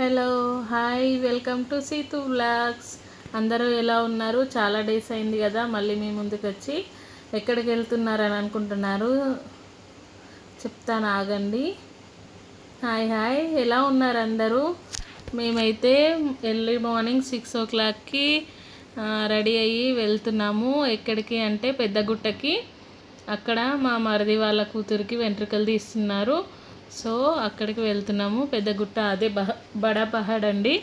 Hello hi welcome to Seethu vlogs అందరూ ఎలా ఉన్నారు? చాలా డేస్ అయింది కదా మళ్ళీ మీ ముందుకు వచ్చి ఎక్కడికి వెళ్తున్నారని అనుకుంటున్నారు? చెప్తాను ఆగండి. హాయ్ హాయ్ ఎలా ఉన్నారు అందరూ? మేమైతే ఎర్లీ మార్నింగ్ సిక్స్ ఓ క్లాక్కి రెడీ అయ్యి వెళ్తున్నాము. ఎక్కడికి అంటే పెద్దగుట్టకి. అక్కడ మా మరిది వాళ్ళ కూతురికి వెంట్రుకలు తీస్తున్నారు. సో అక్కడికి వెళ్తున్నాము. పెద్దగుట్ట అదే బహ బడా పహాడ్ అండి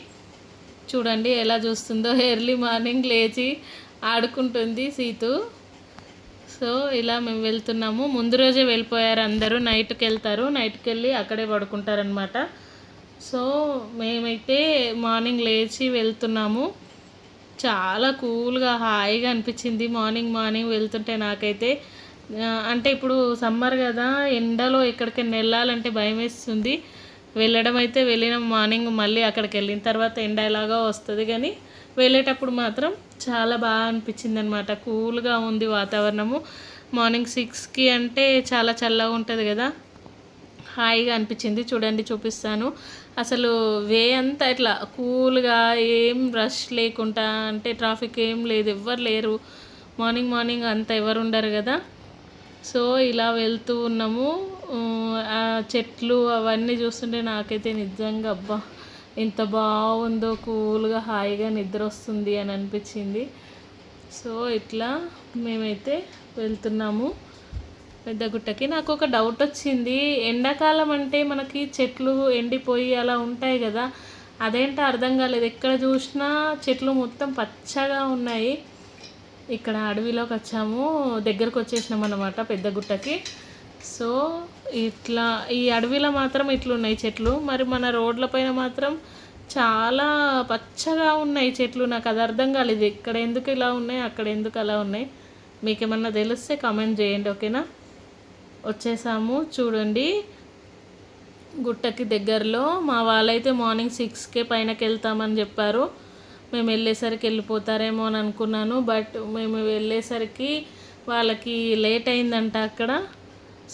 చూడండి ఎలా చూస్తుందో. ఎర్లీ మార్నింగ్ లేచి ఆడుకుంటుంది సీతు. సో ఇలా మేము వెళ్తున్నాము. ముందు రోజే వెళ్ళిపోయారు అందరూ. నైట్కి వెళ్తారు. నైట్కి వెళ్ళి అక్కడే పడుకుంటారనమాట సో మేమైతే మార్నింగ్ లేచి వెళ్తున్నాము. చాలా కూల్గా హాయిగా అనిపించింది మార్నింగ్ మార్నింగ్ వెళ్తుంటే నాకైతే. అంటే ఇప్పుడు సమ్మర్ కదా ఎండలో ఎక్కడికైనా వెళ్ళాలంటే భయం వేస్తుంది. వెళ్ళడం అయితే వెళ్ళిన మార్నింగ్ మళ్ళీ అక్కడికి వెళ్ళిన తర్వాత ఎండ ఎలాగో వస్తుంది కానీ వెళ్ళేటప్పుడు మాత్రం చాలా బాగా అనిపించింది అనమాట కూల్గా ఉంది వాతావరణము. మార్నింగ్ సిక్స్కి అంటే చాలా చల్లగా ఉంటుంది కదా. హాయిగా అనిపించింది. చూడండి చూపిస్తాను. అసలు వే అంతా ఇట్లా కూల్గా ఏం రష్ లేకుండా అంటే ట్రాఫిక్ ఏం లేదు. ఎవ్వరు లేరు. మార్నింగ్ మార్నింగ్ అంత ఎవరు ఉండరు కదా. సో ఇలా వెళ్తూ ఉన్నాము. ఆ, చెట్లు అవన్నీ చూస్తుంటే నాకైతే నిజంగా అబ్బా ఎంత బాగుందో కూల్గా హాయిగా నిద్ర వస్తుంది అని అనిపించింది. సో ఇట్లా మేమైతే వెళ్తున్నాము. పెద్ద గుట్టకి. నాకు ఒక డౌట్ వచ్చింది. ఎండాకాలం అంటే మనకి చెట్లు ఎండిపోయి అలా ఉంటాయి కదా అదేంటో అర్థం కాలేదు. ఎక్కడ చూసినా చెట్లు మొత్తం పచ్చగా ఉన్నాయి. ఇక్కడ అడవిలోకి వచ్చాము. దగ్గరకు వచ్చేసినాం అనమాట పెద్ద గుట్టకి. సో ఇట్లా ఈ అడవిలో మాత్రం ఇట్లున్నాయి చెట్లు. మరి మన రోడ్ల పైన మాత్రం చాలా పచ్చగా ఉన్నాయి చెట్లు. నాకు అది అర్థం కాలేదు. ఇక్కడ ఎందుకు ఇలా ఉన్నాయి? అక్కడ ఎందుకు అలా ఉన్నాయి? మీకు ఏమన్నా తెలిస్తే కామెంట్ చేయండి ఓకేనా? వచ్చేసాము. చూడండి. గుట్టకి దగ్గరలో మా వాళ్ళైతే మార్నింగ్ సిక్స్కే పైనకి వెళ్తామని చెప్పారు. మేము వెళ్ళేసరికి వెళ్ళిపోతారేమో అని అనుకున్నాను బట్ మేము వెళ్ళేసరికి వాళ్ళకి లేట్ అయిందంట అక్కడ.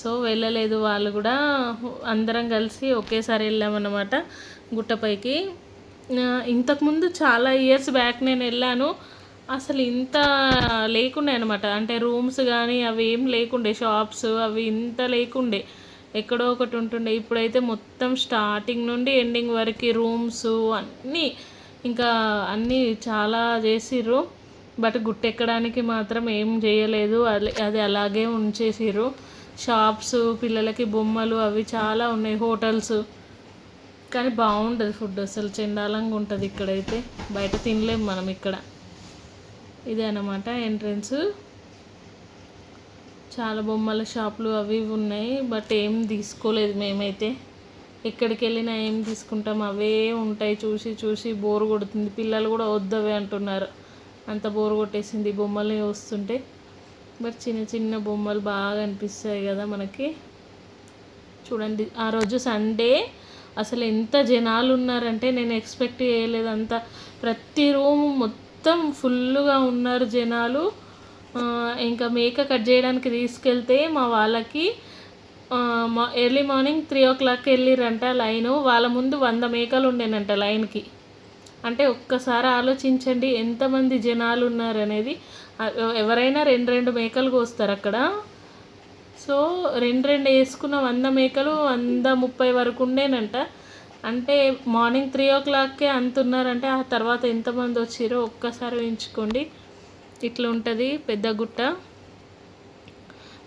సో వెళ్ళలేదు వాళ్ళు కూడా. అందరం కలిసి ఒకేసారి వెళ్ళామన్నమాట గుట్టపైకి. ఇంతకుముందు చాలా ఇయర్స్ బ్యాక్ నేను వెళ్ళాను. అసలు ఇంత లేకుండే అనమాట అంటే రూమ్స్ కానీ అవి ఏం లేకుండే షాప్స్ అవి ఇంత లేకుండే. ఎక్కడో ఒకటి ఉంటుండే. ఇప్పుడైతే మొత్తం స్టార్టింగ్ నుండి ఎండింగ్ వరకు రూమ్స్ అన్నీ ఇంకా అన్నీ చాలా చేసిర్రు బట్ గుట్టెక్కడానికి మాత్రం ఏం చేయలేదు. అది అది అలాగే ఉంచేసిర్రు. షాప్స్ పిల్లలకి బొమ్మలు అవి చాలా ఉన్నాయి హోటల్స్. కానీ బాగుంటుంది ఫుడ్ అసలు. చెండాలంగా ఉంటుంది ఇక్కడైతే. బయట తినలేము మనం ఇక్కడ. ఇదే అనమాట ఎంట్రన్స్. చాలా బొమ్మల షాపులు అవి ఇవి ఉన్నాయి బట్ ఏం తీసుకోలేదు మేమైతే. ఎక్కడికి వెళ్ళినా ఏం తీసుకుంటాం? అవే ఉంటాయి. చూసి చూసి బోర్ కొడుతుంది. పిల్లలు కూడా వద్దవే అంటున్నారు. అంత బోర్ కొట్టేసింది బొమ్మలు వస్తుంటే. బట్ చిన్న చిన్న బొమ్మలు బాగా అనిపిస్తాయి కదా మనకి. చూడండి. ఆ రోజు సండే అసలు ఎంత జనాలు ఉన్నారంటే నేను ఎక్స్పెక్ట్ చేయలేదు అంత. ప్రతి రూమ్ మొత్తం ఫుల్గా ఉన్నారు జనాలు. ఇంకా మేక కట్ చేయడానికి తీసుకెళ్తే మా వాళ్ళకి ఎర్లీ మార్నింగ్ త్రీ ఓ క్లాక్కి వెళ్ళిరంట లైను. వాళ్ళ ముందు వంద మేకలు ఉండేనంట లైన్కి. అంటే ఒక్కసారి ఆలోచించండి ఎంతమంది జనాలు ఉన్నారు అనేది ఎవరైనా రెండు రెండు మేకలు కోస్తారు అక్కడ. సో రెండు రెండు వేసుకున్న వంద మేకలు వంద ముప్పై వరకు ఉండేనంట. అంటే మార్నింగ్ త్రీ ఓ క్లాక్కే అంతున్నారంటే ఆ తర్వాత ఎంతమంది వచ్చారో ఒక్కసారి ఉంచుకోండి ఇట్లా ఉంటుంది పెద్ద గుట్ట.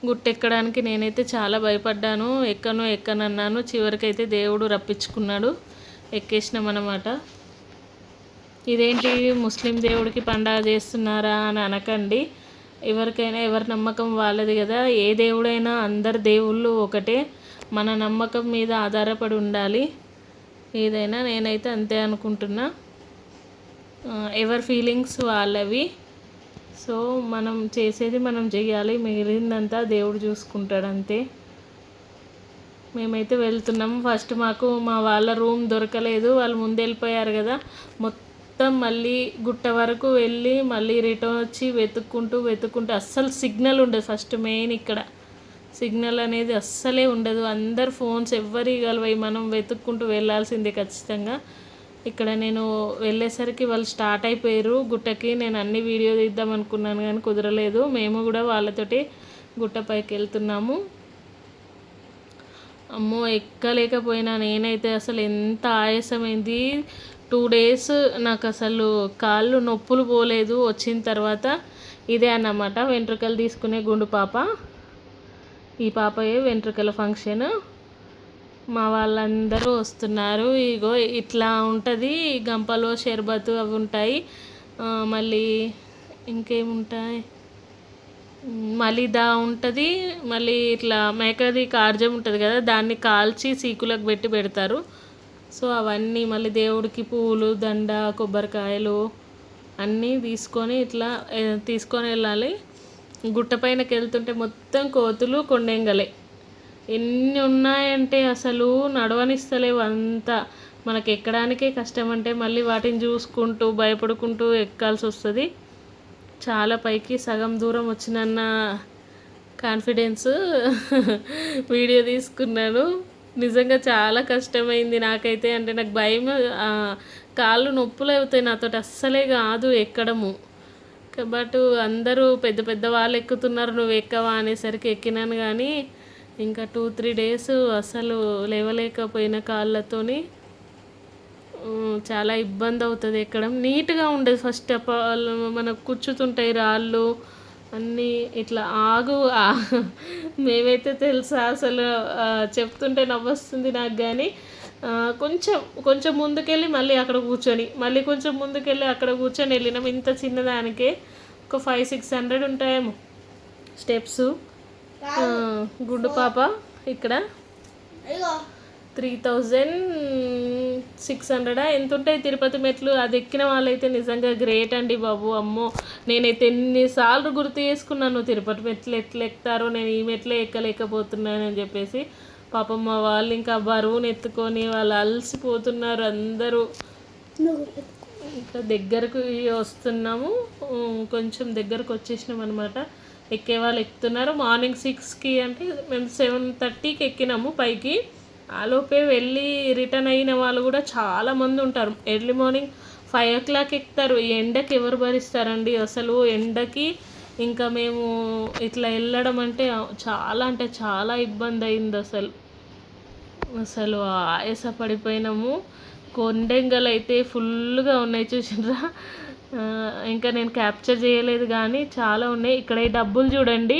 గుట్టెక్కడానికి నేనైతే చాలా భయపడ్డాను. ఎక్కను ఎక్కనన్నాను చివరికైతే దేవుడు రప్పించుకున్నాడు. ఎక్కేసినామన్నమాట. ఇదేంటి? ముస్లిం దేవుడికి పండగ చేస్తున్నారా అని అనకండి. ఎవరికైనా ఎవరి నమ్మకం వాళ్ళది కదా. ఏ దేవుడైనా అందరి దేవుళ్ళు ఒకటే. మన నమ్మకం మీద ఆధారపడి ఉండాలి. ఏదైనా నేనైతే అంతే అనుకుంటున్నా. ఎవరి ఫీలింగ్స్ వాళ్ళవి. సో మనం చేసేది మనం చేయాలి. మిగిలిందంతా దేవుడు చూసుకుంటాడు అంతే మేమైతే వెళ్తున్నాం. ఫస్ట్ మాకు మా వాళ్ళ రూమ్ దొరకలేదు. వాళ్ళు ముందు వెళ్ళిపోయారు కదా. మొత్తం మళ్ళీ గుట్ట వరకు వెళ్ళి మళ్ళీ రిటర్న్ వచ్చి వెతుక్కుంటూ వెతుక్కుంటూ అస్సలు సిగ్నల్ ఉండదు. ఫస్ట్ మెయిన్ ఇక్కడ. సిగ్నల్ అనేది అస్సలే ఉండదు. అందరు ఫోన్స్ ఎవ్వరి కలవై మనం వెతుక్కుంటూ వెళ్ళాల్సిందే ఖచ్చితంగా. ఇక్కడ నేను వెళ్ళేసరికి వాళ్ళు స్టార్ట్ అయిపోయారు. గుట్టకి నేను అన్ని వీడియో తీద్దాం అనుకున్నాను కానీ కుదరలేదు. మేము కూడా వాళ్ళతోటి గుట్టపైకి వెళ్తున్నాము. అమ్మో ఎక్కలేకపోయినా నేనైతే అసలు ఎంత ఆయాసమైంది. టూ డేస్ నాకు అసలు కాళ్ళు నొప్పులు పోలేదు. వచ్చిన తర్వాత ఇదే అన్నమాట వెంట్రుకలు తీసుకునే గుండు పాప. ఈ పాపయే వెంట్రుకల ఫంక్షన్. మా వాళ్ళందరూ వస్తున్నారు. ఇగో ఇట్లా ఉంటుంది. గంపలో షర్బత్ అవి ఉంటాయి. మళ్ళీ ఇంకేముంటాయి? మలిదా ఉంటుంది. మళ్ళీ ఇట్లా మేకది కార్జం ఉంటుంది కదా దాన్ని కాల్చి సీకులకు పెట్టి పెడతారు. సో అవన్నీ మళ్ళీ దేవుడికి పూలు దండ కొబ్బరికాయలు అన్నీ తీసుకొని ఇట్లా తీసుకొని వెళ్ళాలి. గుట్ట పైనకి వెళ్తుంటే మొత్తం కోతులు కొండెంగలే. ఎన్ని ఉన్నాయంటే అసలు నడవనిస్తలేవు అంతా. మనకి ఎక్కడానికే కష్టం అంటే మళ్ళీ వాటిని చూసుకుంటూ భయపడుకుంటూ ఎక్కాల్సి వస్తుంది. చాలా పైకి సగం దూరం వచ్చినన్న కాన్ఫిడెన్స్ వీడియో తీసుకున్నాను. నిజంగా చాలా కష్టమైంది నాకైతే. అంటే నాకు భయం కాళ్ళు నొప్పులు అవుతాయి నాతో అస్సలే కాదు ఎక్కడము. బట్ అందరూ పెద్ద పెద్ద వాళ్ళు ఎక్కుతున్నారు నువ్వు ఎక్కవా అనేసరికి ఎక్కినాను. కానీ ఇంకా టూ త్రీ డేస్ అసలు లేవలేకపోయిన కాళ్ళతోని చాలా ఇబ్బంది అవుతుంది ఎక్కడం. నీట్గా ఉండదు ఫస్ట్ ఆఫ్ ఆల్. మనకు కూర్చుతుంటాయి రాళ్ళు అన్నీ ఇట్లా ఆగు. మేమైతే తెలుసా అసలు చెప్తుంటే నవ్వొస్తుంది నాకు కానీ కొంచెం కొంచెం ముందుకెళ్ళి మళ్ళీ అక్కడ కూర్చొని మళ్ళీ కొంచెం ముందుకెళ్ళి అక్కడ కూర్చొని వెళ్ళినాం. ఇంత చిన్నదానికే ఒక ఫైవ్ సిక్స్ హండ్రెడ్ ఉంటాయేమో స్టెప్స్. గుండు పాప ఇక్కడ. త్రీ థౌజండ్ సిక్స్ హండ్రెడా? ఎంత ఉంటాయి తిరుపతి మెట్లు? అది ఎక్కిన వాళ్ళైతే నిజంగా గ్రేట్ అండి బాబు అమ్మో. నేనైతే ఎన్నిసార్లు గుర్తు చేసుకున్నాను తిరుపతి మెట్లు ఎట్లా ఎక్కుతారో నేను ఈ మెట్లే ఎక్కలేకపోతున్నాను అని చెప్పేసి. పాపం మా వాళ్ళు ఇంకా బరువును ఎత్తుకొని వాళ్ళు అలసిపోతున్నారు అందరూ. ఇంకా దగ్గరకు వస్తున్నాము కొంచెం దగ్గరకు వచ్చేసినాం అనమాట ఎక్కే వాళ్ళు ఎక్కుతున్నారు. మార్నింగ్ సిక్స్కి అంటే మేము సెవెన్ థర్టీకి ఎక్కినాము పైకి. ఆలోపే వెళ్ళి రిటర్న్ అయిన వాళ్ళు కూడా చాలా మంది ఉంటారు. Early morning five o'clock ఎక్కుతారు. ఈ ఎండకి ఎవరు భరిస్తారండి? అసలు ఎండకి ఇంకా మేము ఇట్లా వెళ్ళడం అంటే చాలా అంటే చాలా ఇబ్బంది అయింది అసలు. అసలు ఆయాస పడిపోయినాము కొండెంగలు అయితే ఫుల్గా ఉన్నాయి చూసినరా ఇంకా నేను క్యాప్చర్ చేయలేదు కానీ చాలా ఉన్నాయి. ఇక్కడ ఈ డబ్బులు చూడండి.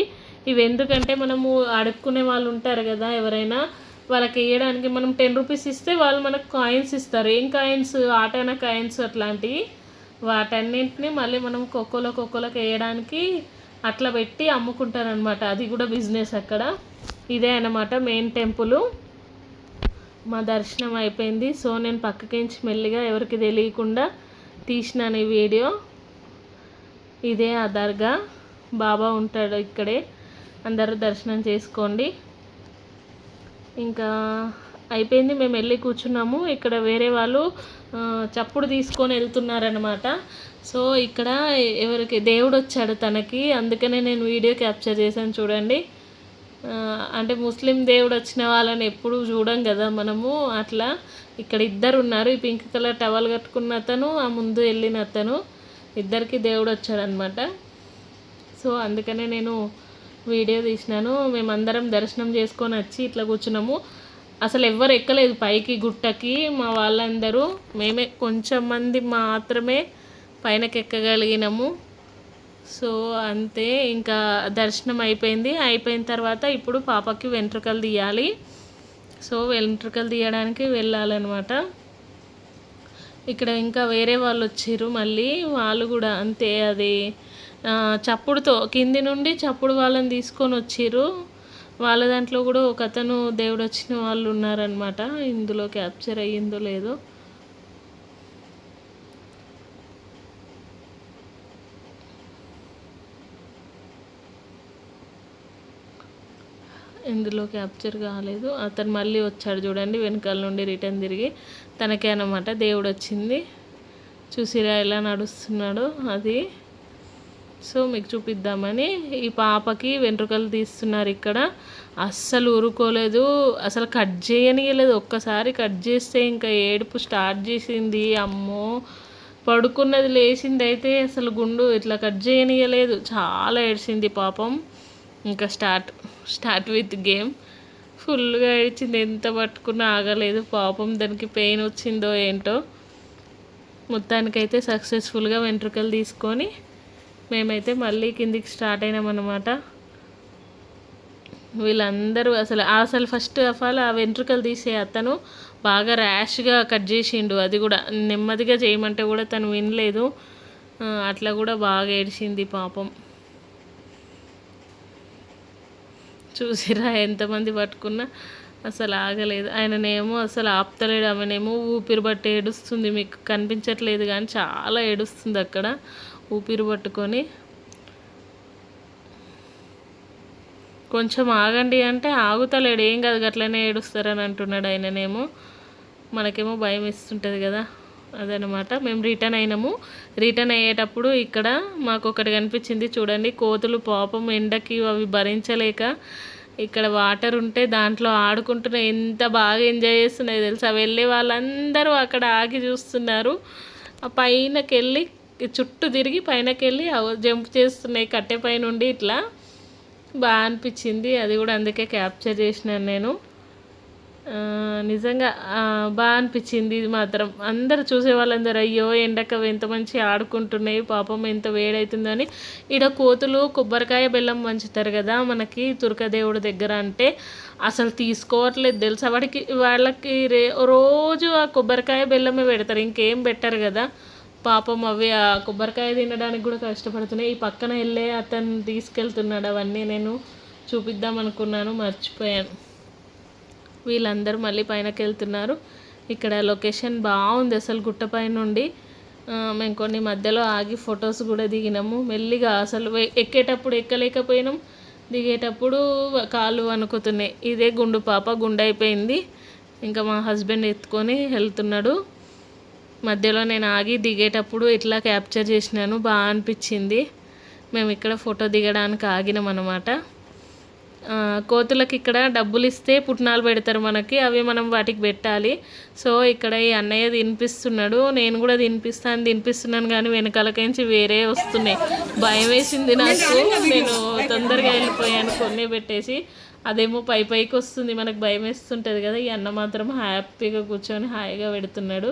ఇవి ఎందుకంటే మనము అడుక్కునే వాళ్ళు ఉంటారు కదా ఎవరైనా. వాళ్ళకి వేయడానికి మనం టెన్ రూపీస్ ఇస్తే వాళ్ళు మనకు కాయిన్స్ ఇస్తారు. ఏం కాయిన్స్? ఆటైన కాయిన్స్ అట్లాంటివి. వాటన్నింటినీ మళ్ళీ మనం కొక్కోలో కొక్కోలోకి వేయడానికి అట్లా పెట్టి అమ్ముకుంటారనమాట అది కూడా బిజినెస్ అక్కడ. ఇదే అనమాట మెయిన్ టెంపుల్. మా దర్శనం అయిపోయింది. సో నేను పక్కకించి మెల్లిగా ఎవరికి తెలియకుండా తీసినాను ఈ వీడియో. ఇదే ఆ దర్గా బాబా ఉంటాడు ఇక్కడే. అందరూ దర్శనం చేసుకోండి. ఇంకా అయిపోయింది మేము వెళ్ళి కూర్చున్నాము. ఇక్కడ వేరే వాళ్ళు చప్పుడు తీసుకొని వెళ్తున్నారనమాట సో ఇక్కడ ఎవరికి దేవుడు వచ్చాడు తనకి. అందుకనే నేను వీడియో క్యాప్చర్ చేశాను చూడండి. అంటే ముస్లిం దేవుడు వచ్చిన వాళ్ళని ఎప్పుడు చూడం కదా మనము. అట్లా ఇక్కడ ఇద్దరు ఉన్నారు ఈ పింక్ కలర్ టవల్ కట్టుకున్న అతను ఆ ముందు వెళ్ళిన అతను. ఇద్దరికి దేవుడు వచ్చాడనమాట సో అందుకనే నేను వీడియో తీసినాను. మేమందరం దర్శనం చేసుకొని వచ్చి ఇట్లా కూర్చున్నాము. అసలు ఎవ్వరు ఎక్కలేదు పైకి గుట్టకి. మా వాళ్ళందరూ మేమే కొంచెం మంది మాత్రమే పైనకి ఎక్కగలిగినాము సో అంతే. ఇంకా దర్శనం అయిపోయింది. అయిపోయిన తర్వాత ఇప్పుడు పాపకి వెంట్రుకలు తీయాలి. సో వెంట్రుకలు తీయడానికి వెళ్ళాలన్నమాట. ఇక్కడ ఇంకా వేరే వాళ్ళు వచ్చారు. మళ్ళీ వాళ్ళు కూడా అంతే అది చప్పుడుతో కింది నుండి చప్పుడు వాళ్ళని తీసుకొని వచ్చారు. వాళ్ళ దాంట్లో కూడా ఒక అతను దేవుడు వచ్చిన వాళ్ళు ఉన్నారనమాట ఇందులో క్యాప్చర్ అయ్యిందో లేదో. ఇందులో క్యాప్చర్ కాలేదు. అతను మళ్ళీ వచ్చాడు చూడండి వెనకాల నుండి రిటర్న్ తిరిగి. తనకే అనమాట దేవుడు వచ్చింది. చూసిరా ఎలా నడుస్తున్నాడో అది. సో మీకు చూపిద్దామని ఈ పాపకి వెంట్రుకలు తీస్తున్నారు ఇక్కడ. అస్సలు ఊరుకోలేదు. అసలు కట్ చేయనియలేదు. ఒక్కసారి కట్ చేస్తే ఇంకా ఏడుపు స్టార్ట్ చేసింది. అమ్మో! పడుకున్నది లేచింది అయితే అసలు గుండు ఇట్లా కట్ చేయనియలేదు. చాలా ఏడ్చింది పాపం. ఇంకా స్టార్ట్. Start with game. ఫుల్గా ఏడ్చింది ఎంత పట్టుకున్నా ఆగలేదు. పాపం దానికి పెయిన్ వచ్చిందో ఏంటో. మొత్తానికైతే సక్సెస్ఫుల్గా వెంట్రుకలు తీసుకొని మేమైతే మళ్ళీ కిందికి స్టార్ట్ అయినామన్నమాట వీళ్ళందరూ అసలు అసలు ఫస్ట్ ఆఫ్ ఆల్ ఆ వెంట్రుకలు తీసే అతను బాగా ర్యాష్గా కట్ చేసిండు. అది కూడా నెమ్మదిగా చేయమంటే కూడా తను వినలేదు. అట్లా కూడా బాగా ఏడిచింది పాపం. చూసిరా ఎంతమంది పట్టుకున్నా అసలు ఆగలేదు. ఆయననేమో అసలు ఆపుతలేడు ఆమెనేమో ఊపిరి బట్టి ఏడుస్తుంది. మీకు కనిపించట్లేదు కానీ చాలా ఏడుస్తుంది అక్కడ. ఊపిరి పట్టుకొని కొంచెం ఆగండి అంటే ఆగుతలేడు. ఏం కాదు అట్లనే ఏడుస్తారని అంటున్నాడు ఆయననేమో. మనకేమో భయం ఇస్తుంటుంది కదా. అదనమాట మేము రిటర్న్ అయినాము. రిటర్న్ అయ్యేటప్పుడు ఇక్కడ మాకు ఒకటి కనిపించింది. చూడండి కోతులు పాపం ఎండకి అవి భరించలేక ఇక్కడ వాటర్ ఉంటే దాంట్లో ఆడుకుంటున్నాయి ఎంత బాగా ఎంజాయ్ చేస్తున్నాయి తెలుసా? వెళ్ళే వాళ్ళందరూ అక్కడ ఆగి చూస్తున్నారు. ఆ పైనకెళ్ళి చుట్టూ తిరిగి పైనకెళ్ళి జంప్ చేస్తున్నాయి కట్టె పైన ఉండి ఇట్లా. బాగా అనిపించింది. అది కూడా అందుకే క్యాప్చర్ చేసినాను నేను. నిజంగా బాగా అనిపించింది ఇది మాత్రం. అందరు చూసే వాళ్ళందరూ అయ్యో ఎండక ఎంత మంచి ఆడుకుంటున్నాయి పాపం ఎంత వేడవుతుందని ఈడ కోతులు కొబ్బరికాయ బెల్లం వంచుతారు కదా మనకి తుర్కదేవుడి దగ్గర అంటే. అసలు తీసుకోవట్లేదు. తెలుసా? వాడికి వాళ్ళకి రే రోజు ఆ కొబ్బరికాయ బెల్లమే పెడతారు. ఇంకేం పెట్టరు కదా. పాపం అవి ఆ కొబ్బరికాయ తినడానికి కూడా కష్టపడుతున్నాయి. ఈ పక్కన వెళ్ళే అతను తీసుకెళ్తున్నాడు అవన్నీ నేను చూపిద్దాం అనుకున్నాను మర్చిపోయాను. వీళ్ళందరూ మళ్ళీ పైనకి వెళ్తున్నారు ఇక్కడ లొకేషన్ బాగుంది అసలు గుట్టపై నుండి. మేము కొన్ని మధ్యలో ఆగి ఫొటోస్ కూడా దిగినాము. మెల్లిగా అసలు ఎక్కేటప్పుడు ఎక్కలేకపోయినాం. దిగేటప్పుడు కాళ్ళు అనుకుతున్నాయి ఇదే గుండు పాప గుండె అయిపోయింది. ఇంకా మా హస్బెండ్ ఎత్తుకొని వెళ్తున్నాడు. మధ్యలో నేను ఆగి దిగేటప్పుడు ఇట్లా క్యాప్చర్ చేసినాను. బాగా అనిపించింది. మేము ఇక్కడ ఫోటో దిగడానికి ఆగినాం అన్నమాట కోతులకి ఇక్కడ డబ్బులు ఇస్తే పుట్నాలు పెడతారు మనకి అవి మనం వాటికి పెట్టాలి. సో ఇక్కడ ఈ అన్నయ్య తినిపిస్తున్నాడు నేను కూడా తినిపిస్తాను తినిపిస్తున్నాను కానీ వెనకాలకించి వేరే వస్తున్నాయి. భయం వేసింది నాకు నేను తొందరగా వెళ్ళిపోయాను కొన్ని పెట్టేసి. అదేమో పై పైకి వస్తుంది మనకు భయం వేస్తుంటుంది కదా ఈ అన్న మాత్రం హ్యాపీగా కూర్చొని హాయిగా పెడుతున్నాడు.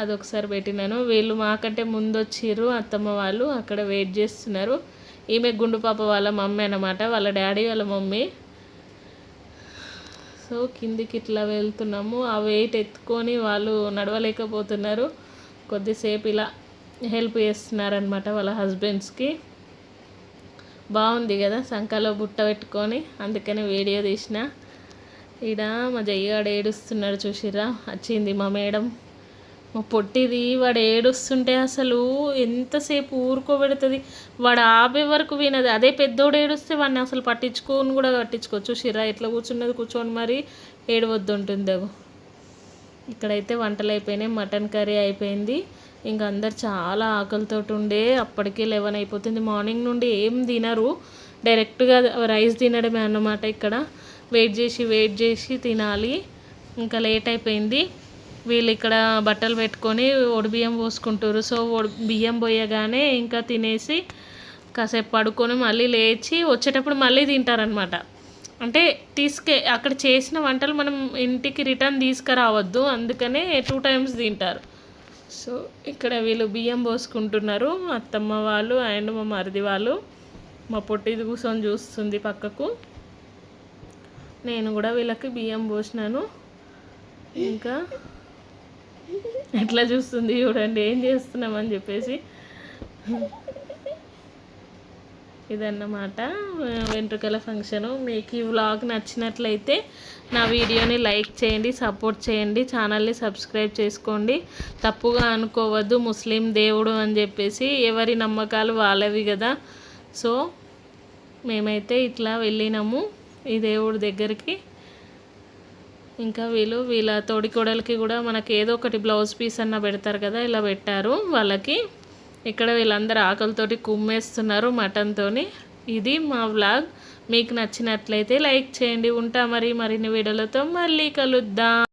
అదొకసారి పెట్టినాను. వీళ్ళు మాకంటే ముందు వచ్చిర్రు అత్తమ్మ వాళ్ళు అక్కడ వెయిట్ చేస్తున్నారు. ఈమె గుండు పాప వాళ్ళ మమ్మీ అనమాట వాళ్ళ డాడీ వాళ్ళ మమ్మీ. సో కిందికి ఇట్లా వెళ్తున్నాము. ఆ వెయిట్ ఎత్తుకొని వాళ్ళు నడవలేకపోతున్నారు. కొద్దిసేపు ఇలా హెల్ప్ చేస్తున్నారనమాట వాళ్ళ హస్బెండ్స్కి. బాగుంది కదా సంఖలో బుట్ట పెట్టుకొని. అందుకని వీడియో తీసిన. ఈడ మా జయ్యాడు ఏడుస్తున్నాడు చూసిరా వచ్చింది మా మేడం. మా పొట్టిది వాడు ఏడుస్తుంటే అసలు ఎంతసేపు ఊరుకోబెడుతుంది? వాడు ఆపే వరకు వినది. అదే పెద్దోడు ఏడుస్తే వాడిని అసలు పట్టించుకొని కూడా పట్టించుకోవచ్చు. షిరా ఎట్లా కూర్చున్నది కూర్చొని మరి ఏడవద్దు ఉంటుంది ఇక్కడైతే వంటలు అయిపోయినాయి మటన్ కర్రీ అయిపోయింది. ఇంకా అందరు చాలా ఆకలితో ఉండే అప్పటికే లెవెన్ అయిపోతుంది. మార్నింగ్ నుండి ఏం తినరు. డైరెక్ట్గా రైస్ తినడమే అన్నమాట ఇక్కడ. వెయిట్ చేసి వెయిట్ చేసి తినాలి. ఇంకా లేట్ అయిపోయింది. వీళ్ళు ఇక్కడ బట్టలు పెట్టుకొని బియ్యం పోసుకుంటారు సో బియ్యం పోయగానే ఇంకా తినేసి కాసేపు పడుకొని మళ్ళీ లేచి వచ్చేటప్పుడు మళ్ళీ తింటారనమాట అంటే తీసుకే అక్కడ చేసిన వంటలు మనం ఇంటికి రిటర్న్ తీసుకురావద్దు. అందుకనే టూ టైమ్స్ తింటారు. సో ఇక్కడ వీళ్ళు బియ్యం పోసుకుంటున్నారు. అత్తమ్మ వాళ్ళు అండ్ మా మరిది వాళ్ళు. మా పొట్టిది కూర్చొని చూస్తుంది పక్కకు. నేను కూడా వీళ్ళకి బియ్యం పోసినాను. ఇంకా ఎట్లా చూస్తుంది చూడండి ఏం చేస్తున్నామని చెప్పేసి. ఇదన్నమాట వెంట్రుకల ఫంక్షను. మీకు ఈ వ్లాగ్ నచ్చినట్లయితే నా వీడియోని లైక్ చేయండి సపోర్ట్ చేయండి ఛానల్ని సబ్స్క్రైబ్ చేసుకోండి. తప్పుగా అనుకోవద్దు ముస్లిం దేవుడు అని చెప్పేసి ఎవరి నమ్మకాలు వాళ్ళవి కదా. సో మేమైతే ఇట్లా వెళ్ళినాము ఈ దేవుడి దగ్గరికి. ఇంకా వీళ్ళు వీళ్ళ తోడికోడలకి కూడా మనకి ఏదో ఒకటి బ్లౌజ్ పీస్ అన్న పెడతారు కదా ఇలా పెట్టారు. వాళ్ళకి ఇక్కడ వీళ్ళందరూ ఆకలితోటి కుమ్మేస్తున్నారు మటన్తోని ఇది మా వ్లాగ్ మీకు నచ్చినట్లయితే లైక్ చేయండి. ఉంటా మరి మరిన్ని వీడియోలతో మళ్ళీ కలుద్దాం.